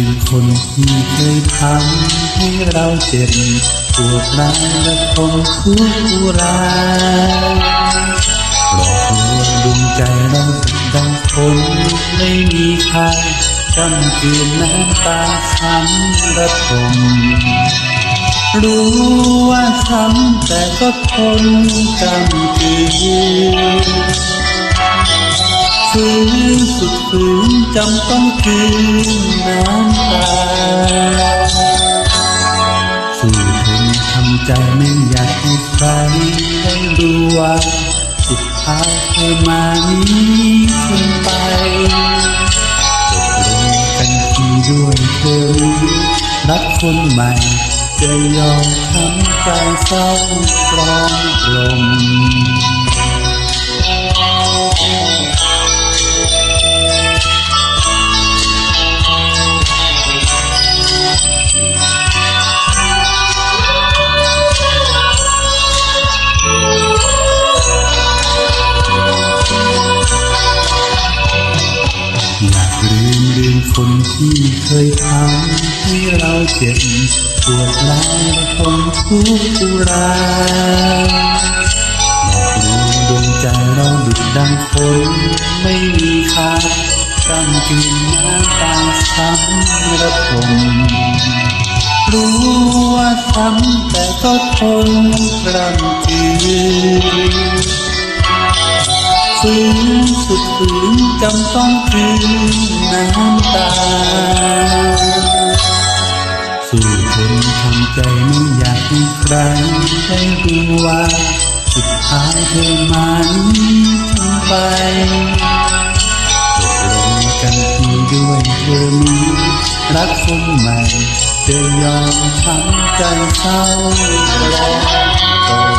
ที่เคยทำให้เราเจ็บปวดร้าวและทนทุกข์รายหลอกลวงดวงใจเราสุดดังคนไม่มีค่าก้ำกืนน้ำตาช้ำระทมรู้ว่าช้ำแต่ก็ทนกำกืน ฝืนสุดฝืนจำต้องคืนน้ำตาสู้ทนทำใจไม่อยากให้ใครได้รู้ว่าสุดท้ายเธอมานี้ฉันไปตกลงกันทีด้วยเธอรักคนใหม่จะยอมทำใจเศร้ากรองลม คนที่เคยทำให้เราเจ็บปวดร้าวและทนทุกข์รายหลอกลวงดวงใจเราดุดดังคนไม่มีค่ากำกินน้ำตาช้ำระทมรู้ว่าช้ำแต่ก็ทนกลั้นจืนฝืนสุดฝืน จำต้องคืนน้ำตา สู้ทนทำใจไม่อยากใครได้รู้ว่า สุดท้ายเธอมานี้ฉันไปตกลงกันทีด้วยเธอมีรักคนใหม่จะยอมทำใจเศร้าปลอ